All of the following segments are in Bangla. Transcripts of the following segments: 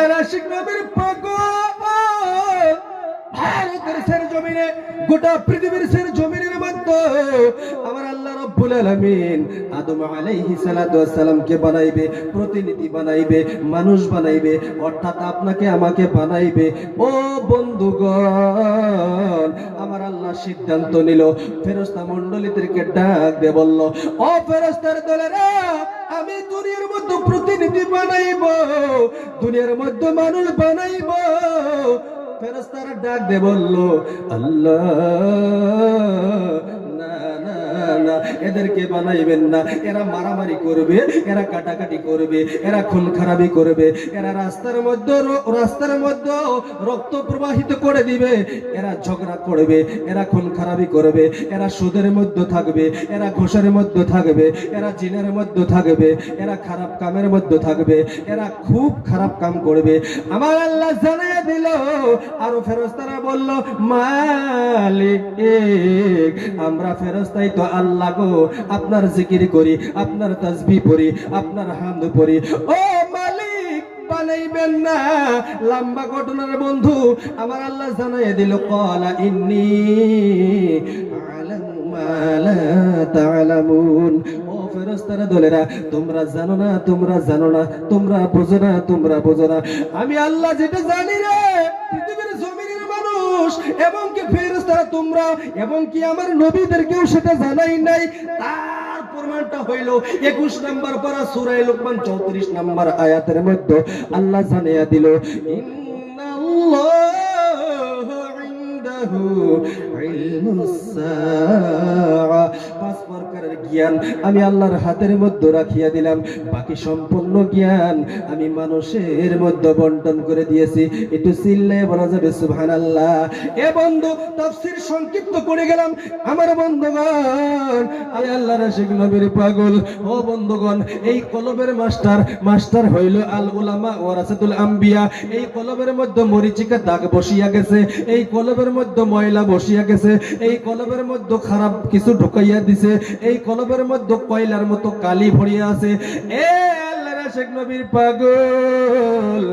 আল্লাহর আশিক নবীর ভারতের সের জমিনে গোটা পৃথিবীর সের জমিনের মধ্যে বানাইবে, প্রতিনিধি বানাইবে, মানুষ বানাইবে, অর্থাৎ আপনাকে আমাকে বানাইবে। ও আমার আল্লাহ সিদ্ধান্ত নিল, ফেরেশতা মণ্ডলীদেরকে ডাক বলল, ও ফেরেশতার দলেরা, আমি দুনিয়ার মধ্যে প্রতিনিধি বানাইব, দুনিয়ার মধ্যে মানুষ বানাইব। ফেরেশতারা ডাক দে বলল, আল্লাহ না, এদেরকে বানাইবেন না। এরা মারামারি করবে, এরা কাটাকাটি করবে, এরা খুন খারাপি করবে, এরা রাস্তার মধ্যে রাস্তার মধ্যে রক্ত প্রবাহিত করে দিবে। এরা ঝগড়া করবে, এরা খুন খারাপি করবে, এরা সুদের মধ্যে থাকবে, এরা ঘোষের মধ্যে থাকবে, এরা জিনের মধ্যে থাকবে, এরা খারাপ কামের মধ্যে থাকবে, এরা খুব খারাপ কাম করবে। আমার আল্লাহ জানিয়ে দিল, আরও ফেরস্তারা বলল, মালিক, আমরা ফেরস্তাই তো আল্লাহ গো, আপনার জিকির করি, আপনার তাসবি পড়ি, আপনার হামদ পড়ি। ও মালিক, বানাইবেন না। লম্বা ঘটনার বন্ধু, আমার আল্লাহ জানাই দিল, কলা ইন্নি আমি আল্লাহ যেটা জানি রে, পৃথিবীর জমিনের মানুষ, এবং কি ফেরেশতারা তোমরা, এবং কি আমার নবীদেরকেও সেটা জানাই নাই তার প্রমাণটা হইল একুশ নম্বর পারা সূরা লোকমান, চৌত্রিশ নম্বর আয়াতের মধ্যে আল্লাহ জানিয়ে দিল, ইন্নাল্লাহ। আমি আল্লাহর হাতের মধ্যে রাখিয়া দিলাম। বাকি সম্পূর্ণ জ্ঞান আমি মানুষের মধ্যে বন্টন করে দিয়েছি। একটু চিল্লে বলা যাবে, সুবহানাল্লাহ। এ বন্ধু, তাফসীর সংক্ষিপ্ত করে গেলাম। আমার বন্ধুগণ, আমি আল্লাহর আশিক নবীর পাগল। ও বন্ধুগণ, এই কলবের মাস্টার মাস্টার হইল আল উলামা ওয়ারাসাতুল আম্বিয়া। এই কলবের মধ্যে মরিচিকা দাগ বসিয়া গেছে। এই কলবের মধ্যে ময়লা বসিয়া গেছে, এই কলবের মধ্যে খারাপ কিছু ঢুকাইয়া দিছে, এই কলবের মধ্যে কয়লার মতো কালি ভরিয়া আছে। এ আল্লাহর আশিক নবীর পাগল।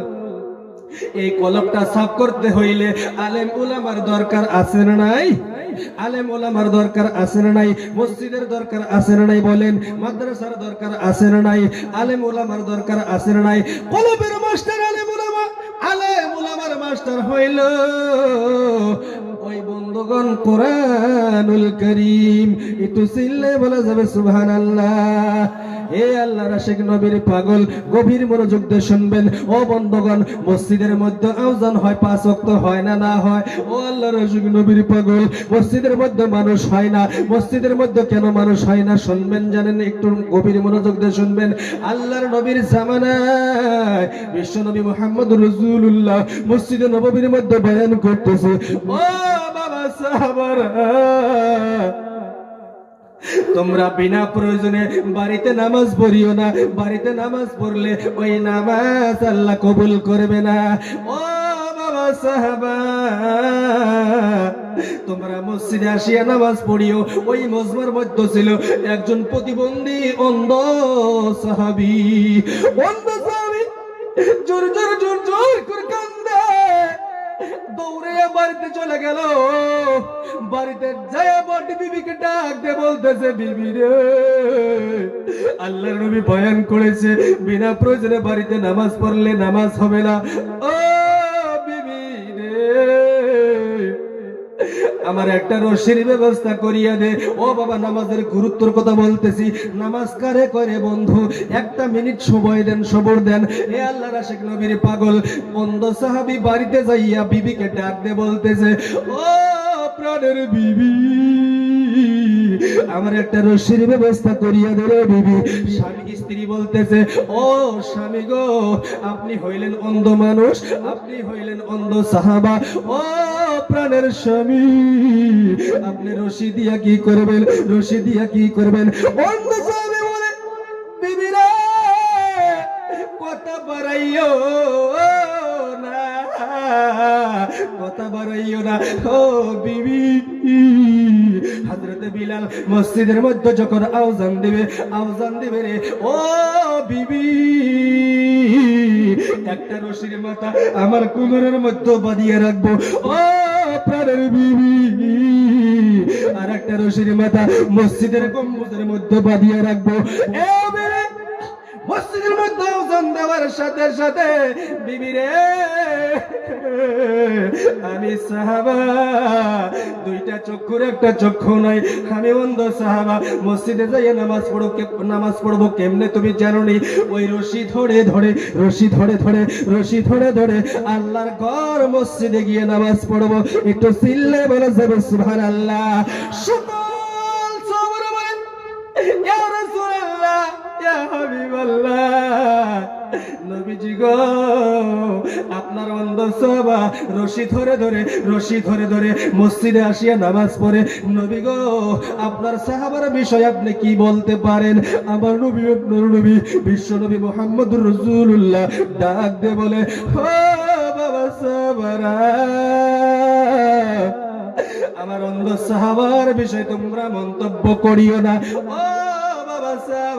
এই কলবটা সাফ করতে হইলে আলেম উলামার দরকার আছে না নাই? আলেম ওলামার দরকার আছে না নাই? মসজিদের দরকার আছে না নাই বলেন? মাদ্রাসার দরকার আছে না নাই? আলেম ওলামার দরকার আছে না নাই? কলবের মাস্টার আলেম ওলামা আলেম ওলামার মাস্টার হইল। ওই বন্ধুগণ কোরআনুল করিম, একটু চিল্লে বলা যাবে, সুবহানাল্লাহ। এ আল্লাহ রাশেক নবীর পাগল, গভীর মনোযোগ দিয়ে শুনবেন। ও বন্ধগণ, মসজিদের মধ্যে আওজান হয়, পাঁচ ওয়াক্ত হয় না না হয়? ও আল্লাহ রাশেক নবীর পাগল, মসজিদের মধ্যে মানুষ হয় না। মসজিদের মধ্যে কেন মানুষ হয় না? শুনবেন, জানেন, একটু গভীর মনোযোগ দিয়ে শুনবেন। আল্লাহর নবীর জামানায় বিশ্ব নবী মোহাম্মদ রসুল্লাহ মসজিদে নববীর মধ্যে বয়ান করতেছে। ও সাহাবারা তোমরা বিনা প্রয়োজনে বাড়িতে নামাজ পড়িও না, বাড়িতে নামাজ পড়লে ওই নামাজ আল্লাহ কবুল করবে না। ও বাবা সাহাবা, তোমরা মসজিদে আসিয়া নামাজ পড়িও, ওই মজমার মধ্যে ছিল একজন প্রতিবন্ধী অন্ধ সাহাবি। অন্ধ সাহাবি, জোর জোর জোর জোর করে দৌড়ে বাড়িতে চলে গেল। বাড়িতে যায় বড় বিবিকে ডাক দে বলতেছে, বিবি রে আল্লাহ নবী বয়ান করেছে, বিনা প্রয়োজনে বাড়িতে নামাজ পড়লে নামাজ হবে না। ও আমার একটা রশির ব্যবস্থা করিয়া দে। ও বাবা, নামাজের গুরুত্বর কথা বলতেছি। নামাজ কারে করে বন্ধু? একটা মিনিট সময় দেন, সবর দেন। এ আল্লাহ রাশেক নবীর পাগল। বন্ধ সাহাবি বাড়িতে যাইয়া বিবিকে ডাক দে বলতেছে, ও প্রাণের বিবি। আমার একটা রশির ব্যবস্থা করিয়া দে রে বিবি। স্বামী স্ত্রী বলতেছে, ও স্বামী গো, আপনি হইলেন অন্ধ মানুষ, আপনি হইলেন অন্ধ সাহাবা। ও প্রাণের স্বামী, আপনি রশি দিয়া কি করবেন? রশি দিয়া কি করবেন? অন্ধ স্বামী বলে বিবিরা কথা বাড়াইও না, কথা বাড়াইও না। ও বিবি হযরতে বিলাল মসজিদের মধ্যে যখন আওজান দিবে আওজান দিবে রে, ও বিবি, একটা রশির মাথা আমার কোমরের মধ্যে বাঁধিয়ে রাখব। ও প্রাণের বিবি, আর একটা রশির মাথা মসজিদের গম্বুজের মধ্যে বাঁধিয়ে রাখব। এ ওজন সাথে সাথে, বিবি রে, আমি সাহাবা। দুইটা চক্ষুর একটা চক্ষু নাই, আমি অন্ধ সাহাবা। মসজিদে যাইয়ে নামাজ পড়ো নামাজ পড়ব কেমনে তুমি জানো নি ওই রশি ধরে ধরে, রশি ধরে ধরে, রশি ধরে ধরে আল্লাহর ঘর মসজিদে গিয়ে নামাজ পড়ব। একটু সিল্লে বলে যাবে সুভান আল্লাহ নবীজি গো রশি ধরে ধরে, রশি ধরে ধরে মসজিদে আসিয়া নামাজ পড়ে। নবী গো, আপনার সাহাবার আপনি কি বলতে পারেন? আমার নবী নবী, বিশ্ব নবী মোহাম্মদুর রসুল্লাহ ডাক দে বলে বাবা আমার অন্ধ সাহাবার বিষয় তোমরা মন্তব্য করিও না।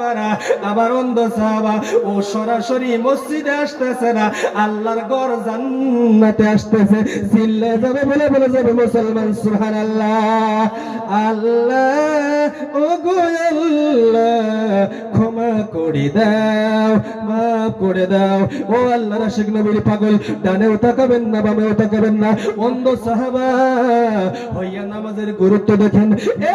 সাহাবারা আমার অন্ধ সাহাবা ও সরাসরি মসজিদে আসতেছে না, আল্লাহর ঘর জান্নাতে আসতেছে। চিল্লে যাবে বলে বলে যাবে মুসলমান, সুবহানাল্লাহ। আল্লাহ ও আল্লাহ, ক্ষমা করে দাও, মাফ করে দাও। ও আল্লাহ নবীর পাগল, ডানেও তাকাবেন না, বামেও তাকাবেন না। অন্ধ সাহাবা, হইয়া নামাজের গুরুত্ব দেখেন। এ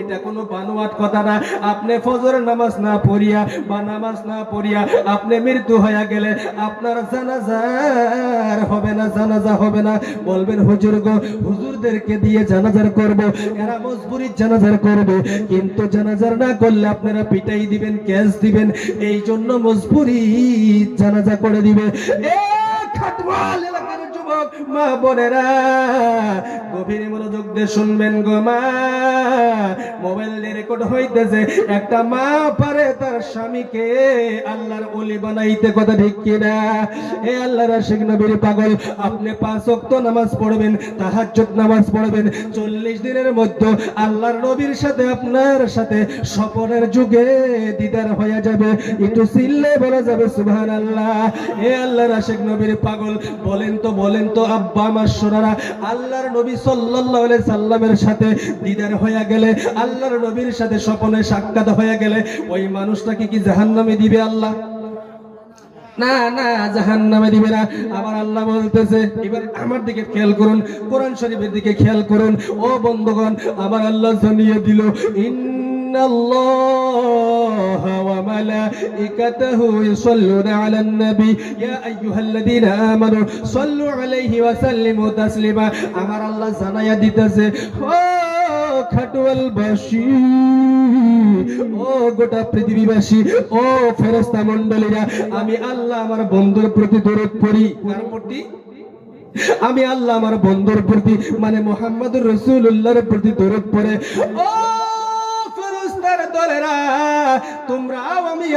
এটা কোনো বানোয়াট কথা না। আপনি ফজর নামাজ না পড়িয়া বা নামাজ না পড়িয়া আপনি মৃত্যু হয়ে গেলে আপনার জানাজার হবে না, জানাজা হবে না। বলবেন, হুজুর গো, হুজুরদেরকে দিয়ে জানাজার করব, এরা মজবুরির জানাজার করবে। কিন্তু জানাজার না করলে আপনারা পিটাই দিবেন ক্যাশ দিবেন এই জন্য মজবুরি জানাজা করে দিবে। এ খাটওয়াল যুবক, মা বোনেরা, গভীর মনোযোগ দিয়ে শুনবেন গো মা। মোবাইল রেকর্ড হইতেছে, একটা মা পারে তার স্বামীকে আল্লাহর ওলি বানাইতে কথা ঠিক কিনা? এ আল্লাহর আশিক নবীর পাগল, আপনি পাঁচ ওয়াক্ত নামাজ পড়বেন, তাহাজ্জুদ নামাজ পড়বেন, চল্লিশ দিনের মধ্যে আল্লাহর নবীর সাথে, আপনার সাথে স্বপনের যুগে দিদার হয়ে যাবে। একটু সিল্লে বলা যাবে সুবহান আল্লাহ এ আল্লাহর আশিক নবীর পাগল, বলেন তো বলেন। তো আব্বা, আমার সোনারা, আল্লাহর নবী সাল্লাল্লাহু আলাইহি সাল্লামের সাথে দিদার হয়ে গেলে, আল্লাহর নবীর সাথে স্বপনে সাক্ষাৎ হয়ে গেলে, ওই মানুষটাকে কি জাহান্নামে দিবে আল্লাহ? না না জাহান নামে দিবে না। আবার আল্লাহ বলতেছে, এবার আমার দিকে খেয়াল করুন, কোরআন শরীফের দিকে খেয়াল করুন। ও বন্ধুগণ, আমার আল্লাহ জানিয়ে দিল ইন্নাল্লাহ ওয়া মালাইকাতাহু ইউসাল্লুনা আলান নবী ইয়া আইয়ুহাল্লাযীনা আমানু সাল্লু আলাইহি ওয়া সাল্লিমু তাসলিমা আমার আল্লাহ জানায়া দিতেছে, ও খাটুয়ালবাসী, ও গোটা পৃথিবীবাসী, ও ফেরেস্তা মন্ডলীরা আমি আল্লাহ আমার বন্ধুর প্রতি দরদ পড়ি। আমি আল্লাহ আমার বন্ধুর প্রতি মানে মোহাম্মদুর রসুল্লাহর প্রতি দরদ পড়ে। ও দলেরা, তোমরাও আমি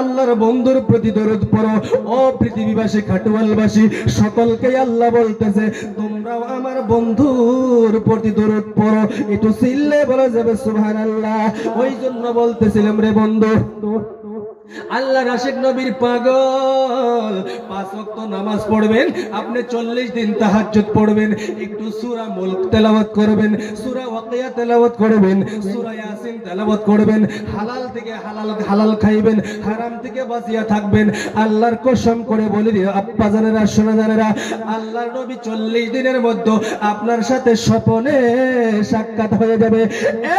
আল্লাহর বন্ধুর প্রতি দরদ পড়ো। ও পৃথিবীবাসী, খাটুয়ালবাসী, সকলকে আল্লাহ বলতেছে, তোমরাও আমার বন্ধুর প্রতি দরদ পড়ো। একটু সিললে বলা যাবে, সুবহানাল্লাহ। ওই জন্য বলতেছিলাম রে বন্ধু আল্লাহ রাশেক নবীর পাগল। পাঁচ ওয়াক্ত নামাজ পড়বেন, আপনি চল্লিশ দিন তাহাজ্জুদ পড়বেন, একটু সূরা মুলক তেলাওয়াত করবেন, সূরা ওয়াকিয়া তেলাওয়াত করবেন, সূরা ইয়াসিন তেলাওয়াত করবেন, হালাল থেকে হালাল হালাল খাইবেন, হারাম থেকে বাঁচিয়া থাকবেন, আল্লাহর কসম করে বলি দিও আব্বা জানেরা, সোনা জানেরা, আল্লাহর নবী চল্লিশ দিনের মধ্যে আপনার সাথে স্বপনে সাক্ষাৎ হয়ে যাবে। এ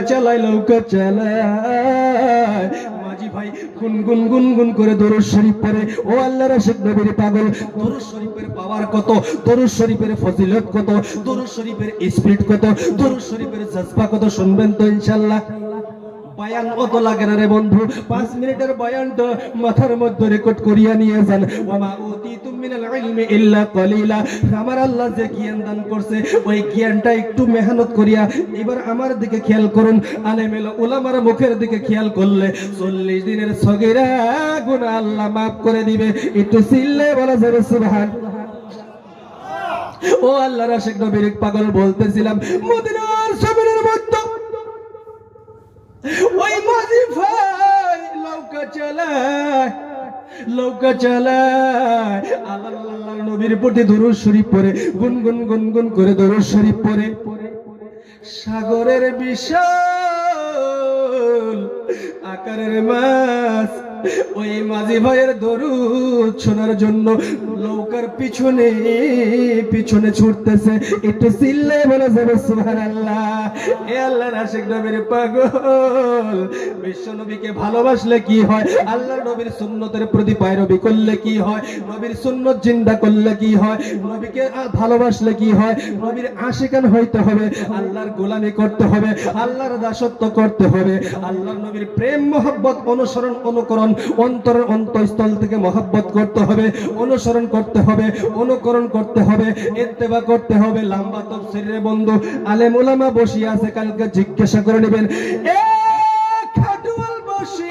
নৌকা চালায় নৌকা মাঝি ভাই, গুন গুন গুন গুন করে দরুদ শরীফ পড়ে। ও আল্লাহর আশিক নবীর পাগল, দরুদ শরীফের পাওয়ার কত? দরুদ শরীফের ফজিলত কত? দরুদ শরীফের স্পিরিট কত? দরুদ শরীফের জজবা কত? শুনবেন তো ইনশাআল্লাহ। বয়ান অত লাগে না রে বন্ধু? পাঁচ মিনিটের বয়ানটা মাথার মধ্যে রেকর্ড করিয়া নিয়ে যান। ওয়ামা উতিতুম মিনাল ইলমি ইল্লা কলিলা। আমার আল্লাহ যে জ্ঞান দান করছে, ওই জ্ঞানটা একটু মেহনত করিয়া এবার আমার দিকে খেয়াল করুন। আলেমেল ওলামার মুখের দিকে খেয়াল করলে চল্লিশ দিনের সগিরা গুনাহ আল্লাহ মাফ করে দিবে। একটু সিল্লে বলা যাবে সুবহান ও আল্লাহ রাশেক নবীর পাগল বলতেছিলাম, মদিনার মধ্যে ওই ভাই লৌকা চালায় লৌকা চালায়। আল্লাহ আল্লাহ নবীর প্রতি দরুদ শরীফ পরে গুনগুন গুনগুন করে দরুদ শরীফ পরে সাগরের বিশাল আকারের মাছ ওই মাঝি ভাইয়ের দরুদ শোনার জন্য নৌকার পিছনে পিছনে ছুটতেছে। একটু চিল্লে বলে যাবে, সুবহানাল্লাহ। এ আল্লাহর আশিক নবীর পাগল। বিশ্ব নবীকে ভালোবাসলে কি হয়? আল্লাহর নবীর সুন্নতের প্রতি পায়রবি করলে কি হয়? নবীর সুন্নত জিন্দা করলে কি হয়? নবীকে ভালোবাসলে কি হয়? নবীর আশিকান হইতে হবে, আল্লাহর গোলামি করতে হবে, আল্লাহর দাসত্ব করতে হবে, আল্লাহর নবীর প্রেম, মোহব্বত, অনুসরণ, অনুকরণ অন্তরের অন্তঃস্থল থেকে মহাব্বত করতে হবে, অনুসরণ করতে হবে, অনুকরণ করতে হবে ইত্তেবা করতে হবে। লম্বা তফসিরের বন্ধু, আলেম ওলামা বসিয়ে আছে, কালকে জিজ্ঞাসা করে নেবেন বসি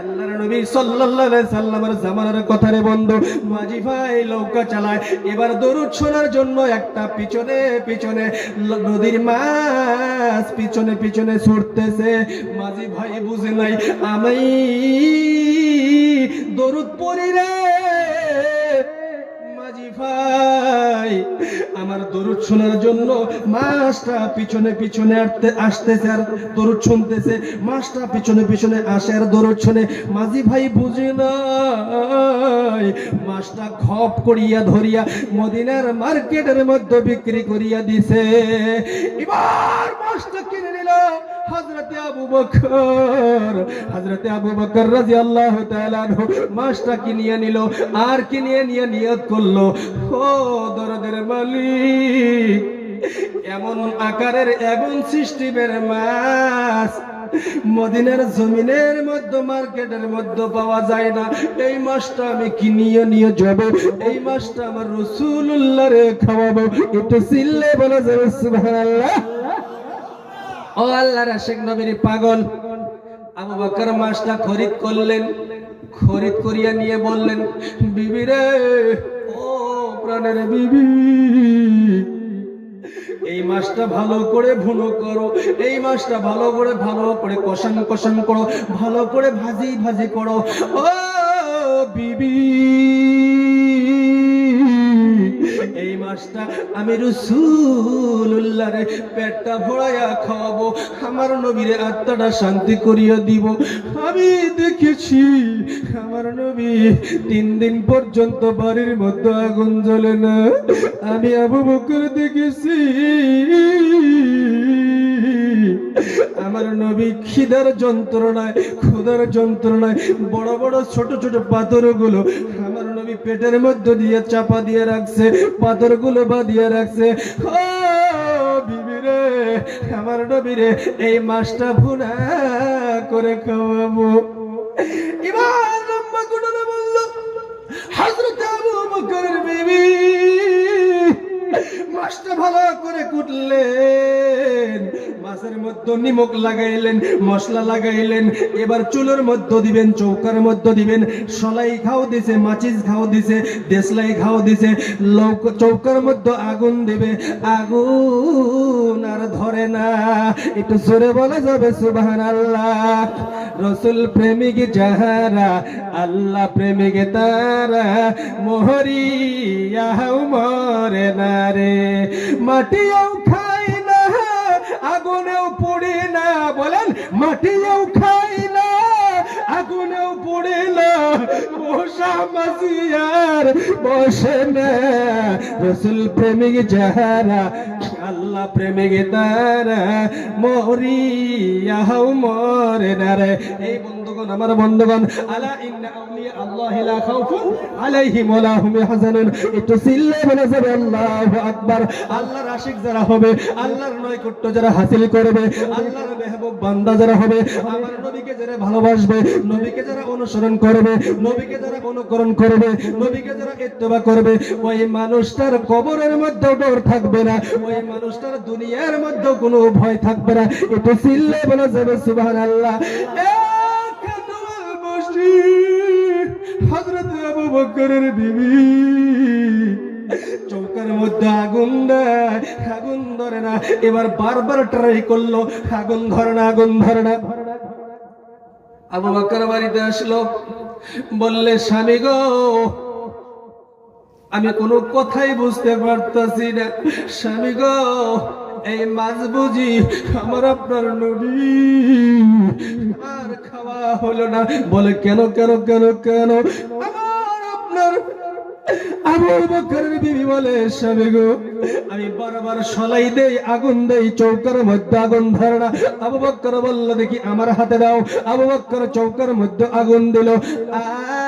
আল্লাহর নবী সাল্লাল্লাহু আলাইহি জামানার কথা রে বন্ধু, মাঝি ভাই নৌকা চালায়। এবার দরুদ শোনার জন্য একটা পিছনে পিছনে নদীর মাছ পিছনে পিছনে ছুটতেছে। মাঝি ভাই বুঝে নাই, আমি দরুদ পড়ি রে। মাঝি ভাই আমার দরুদ শোনার জন্য মাসটা পিছনে পিছনে আসতে আসতেছে আর দরুদ শুনতেছে। মাসটা পিছনে পিছনে আসে আর দরুদ শুনে, মাঝি ভাই বুঝে না মাসটা খপ করিয়া ধরিয়া মদিনার মার্কেটের মধ্যে বিক্রি করিয়া দিছে। এবার মাসটা কিনে হযরতে আবু বকর। আবু মাছটা কিনিয়ে আর নিয়ে এমন আকারের এমন মাছ মদিনার জমিনের মধ্যে, মার্কেটের মধ্যে পাওয়া যায় না। এই মাছটা আমি কিনিয়ে নিয়ে যাব, এই মাছটা আমার রসুল্লাহ রে খাওয়াবো। একটু সিল্লে বলা যাবে ও আল্লাহর আশেক নবীর পাগল। আবু বকর মাছটা খরিদ করলেন, খরিদ করিয়া নিয়ে বললেন, বিবি রে, ও প্রাণের বিবি, এই মাছটা ভালো করে ভুনো করো, এই মাছটা ভালো করে ভালো করে কষান কষান করো, ভালো করে ভাজি ভাজি করো। ও বিবি মাছটা আমি রসুল্লাহ রে পেটটা ভরাইয়া খাওয়াবো। আমার নবীরে আত্মাটা শান্তি করিয়া দিব। আমি দেখেছি, আমার নবী তিন দিন পর্যন্ত বাড়ির মধ্যে আগুন জ্বলে না। আমি আবু বকর দেখেছি। আমার নবী খিদার যন্ত্রণায় ক্ষুধার যন্ত্রণায় বড় বড় ছোট ছোট পাথরগুলো আমার নবী পেটের মধ্যে দিয়ে চাপা দিয়ে রাখছে, পাথরগুলো বাঁধিয়ে রাখছে। আমার নবী রে, এই মাছটা ভুনা করে খাওয়াবো। এবার ভালো করে কুটলেন মাছের মধ্যে নিমক লাগাইলেন, মশলা লাগাইলেন, এবার চুলোর মধ্যে দিবেন, চৌকার মধ্যে দিবেন, সলাই খাও দিছে, মাচিস খাও দিছে, দেশলাই খাও দিছে চৌকার মধ্যে আগুন দিবে, আগুন আর ধরে না। একটু জোরে বলা যাবে সুবাহান আল্লাহ রসুল প্রেমিক যাহারা, আল্লাহ প্রেমিক তারা, মোহরিয়াও মরে না রে। মাটিও আগুনেও না বলেন মাটিও না আগুনেও পড়ে না বসা মাসিয়ার বসে না। রসুল প্রেমিক যাহারা আল্লাহ প্রেমিক তারা মরিয়া হাও মরে না রে। এই বন্ধুগণ, আমার বন্ধুগণ, আলা ইন্না আউলিয়া আল্লাহ লা খাউফুন আলাইহিম ওয়া হুম ইয়াহজানুন একটু সিল্লে বলে যাবে, আল্লাহু আকবার। আল্লাহর আশিক যারা হবে, আল্লাহর নৈকট্য যারা হাসিল করবে, আল্লাহর মেহবুব বান্দা যারা হবে, আমার নবীকে যারা ভালোবাসবে, নবীকে যারা অনুসরণ করবে, নবীকে যারা অনুকরণ করবে, নবীকে যারা ইত্তেবা করবে, ওই মানুষটার কবরের মধ্যে ডর থাকবে না, ওই মানুষটার দুনিয়ার মধ্যে কোনো ভয় থাকবে না। একটু সিল্লে বলে যাবে আবু বকরের বিবি। চৌকার মধ্যে আগুন ধরে না। এবার বারবার ট্রাই করল ধরে না, আগুন ধরে বাড়িতে আসলো, বললে, স্বামী গো আমি কোনো কথাই বুঝতে পারতাছি না। স্বামী গো, এই মাছ বুঝি আমার আপনার নবী। আর খাওয়া হলো না। বলে কেন কেন কেন কেন? আমার আপনার বলে, স্বামী গো, আমি বারবার সলাই দেই, আগুন দেই, চৌকার মধ্যে আগুন আবু বকর বলল, দেখি আমার হাতে দাও। আবু বকর চৌকার মধ্যে আগুন দিল। আর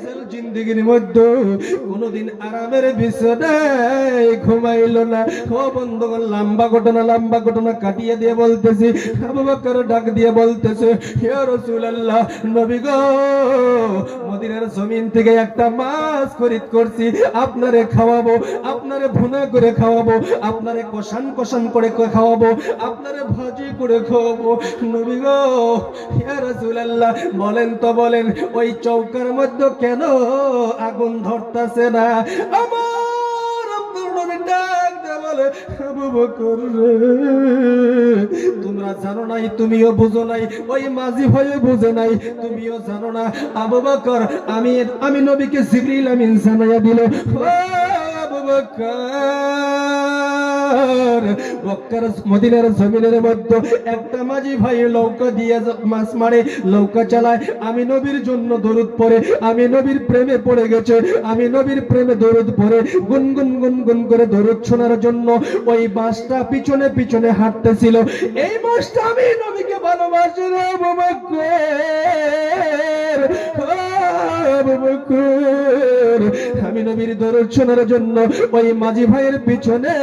জিন্দেগির মধ্যে। কোনোদিন আরামের বিছানায় ঘুমাইলো না। ও বন্ধুগণ লম্বা ঘটনা লম্বা ঘটনা কাটিয়ে দিয়ে বলতেছি, আবু বকর ডাক দিয়ে বলতেছে, হে রাসূলুল্লাহ, নবী গো, মদিনার জমিন থেকে একটা মাছ খরিদ করছি, আপনারে খাওয়াবো, আপনারে ভুনা করে খাওয়াবো, আপনারে কষান কষান করে খাওয়াবো, আপনারে ভাজি করে খাওয়াবো। নবী গো, হে রাসূলুল্লাহ, বলেন তো বলেন, ওই চৌকার মধ্যে কেন আগুন ধরতেছে না। আমার ডাক বলে, আবু বকর তোমরা জানো নাই, তুমিও বুঝো নাই, ওই মাঝি ভয়ে বুঝে নাই, তুমিও জানো না, আবু বকর, আমি আমি নবীকে জিবরিল আমিন জানাইয়া দিল আবু বকর মক্কার মদিনার জমিনের মধ্যে একটা মাঝি ভাই দিয়ে মাছ মারে চালায়। আমি নবীর জন্য দরুদ আমি নবীর প্রেমে পড়ে গেছে, আমি নবীর প্রেমে দরুদ গুনগুন গুনগুন করে দরুদ শোনার জন্য ওই বাসটা পিছনে পিছনে হাঁটতেছিল। এই মাসটা আমি নবীকে ভালোবাসি রে। আমি নবীর শোনার জন্য ওই মাঝি ভাইয়ের পিছনে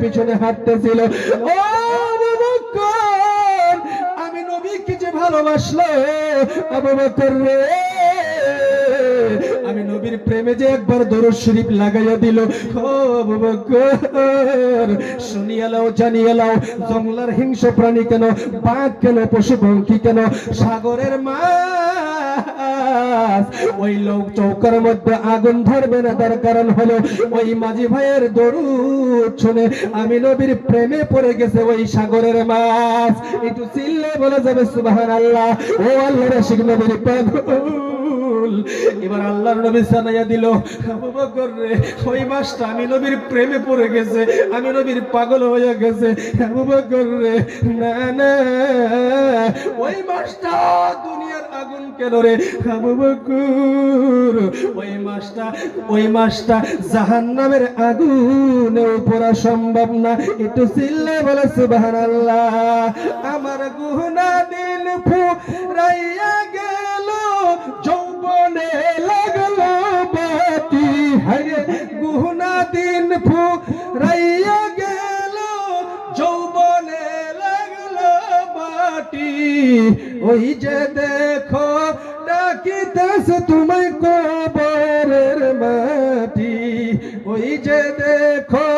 পিছনে আমি নবীকে যে রে। আমি নবীর প্রেমে যে একবার দরুদ শরীফ লাগাইয়া দিল। ও আবু বকর শুনিয়া লাও লাও, জঙ্গলার হিংস্র প্রাণী কেন, বাঘ কেন পশু পঙ্খী কেন, সাগরের মাছ ওই লোক চৌকার মধ্যে আগুন ধরবে না, তার কারণ হলো ওই মাঝি ভাইয়ের দরুদ শুনে আমি নবীর প্রেমে পড়ে গেছে ওই সাগরের মাছ। একটু চিল্লে বলে যাবে সুবাহ আল্লাহ ও আল্লাহ শিখ নবীর পাগল এবার আল্লাহর নবী জানাইয়া দিল, আবু রে, ওই মাসটা আমি নবীর প্রেমে পড়ে গেছে, আমি নবীর পাগল হয়ে গেছে। আবু রে, না না, ওই মাসটা দুনিয়ার আগুন কেন রে? আবু ওই মাসটা ওই মাসটা জাহান্নামের আগুনে পড়া সম্ভব না। একটু চিল্লে বলে, সুবহানাল্লাহ। ওই যে দেখো, ডাকিতেছে তোমায় কবরের মাটি। ওই যে দেখো,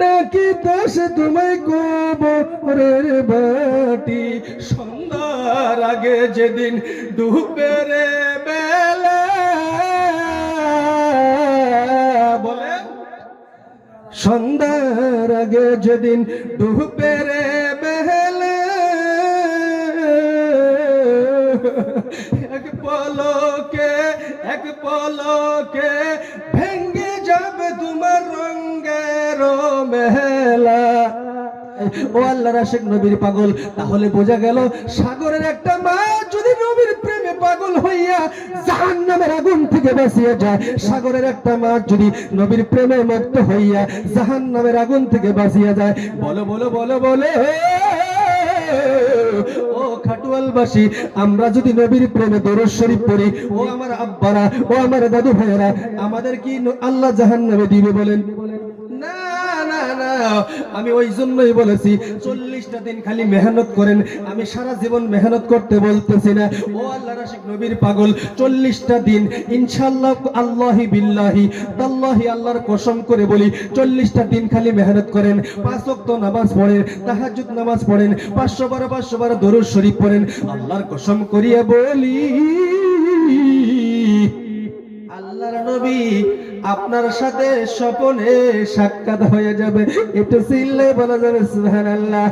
ডাকিতেছে তোমায় কবরের বাটি সন্ধ্যার আগে যেদিন ডুবে রে বেলা, বলে, সন্ধ্যার আগে যেদিন ডুবে রে বেলা এক পলকে এক পলকে ভেঙ্গে যাবে তোমার রঙ্গের মেলা। ও আল্লাহ রাশেক নবীর পাগল, তাহলে বোঝা গেল সাগরের একটা মাছ যদি নবীর প্রেমে পাগল হইয়া জাহান্নামের আগুন থেকে বাঁচিয়ে যায়, সাগরের একটা মাছ যদি নবীর প্রেমে মুক্ত হইয়া জাহান্নামের আগুন থেকে বাঁচিয়ে যায়, বলো বলো বলো, বলে খাটুয়ালবাসী, আমরা যদি নবীর প্রেমে দরজ শরীফ পড়ি, ও আমার আব্বারা, ও আমার দাদু ভাইয়েরা আমাদের কি আল্লাহ জাহান্নামে দিবে বলেন? আমি ওই জন্যই বলেছি, চল্লিশটা দিন খালি মেহনত করেন, আমি সারা জীবন মেহনত করতে বলতেছি না। ও আল্লাহ রাশিক নবীর পাগল, চল্লিশটা দিন ইনশাল্লাহ আল্লাহি বিল্লাহি, তাল্লাহি আল্লাহর কসম করে বলি, চল্লিশটা দিন খালি মেহনত করেন, পাঁচ ওয়াক্ত নামাজ পড়েন, তাহাজ্জুদ নামাজ পড়েন, পাঁচশো বারো পাঁচশো বারো দরুদ শরীফ পড়েন, আল্লাহর কসম করিয়া বলি আল্লাহর নবী আপনার সাথে স্বপনে সাক্ষাৎ হয়ে যাবে। একটু চিল্লে বলা যাবে সুবহানাল্লাহ।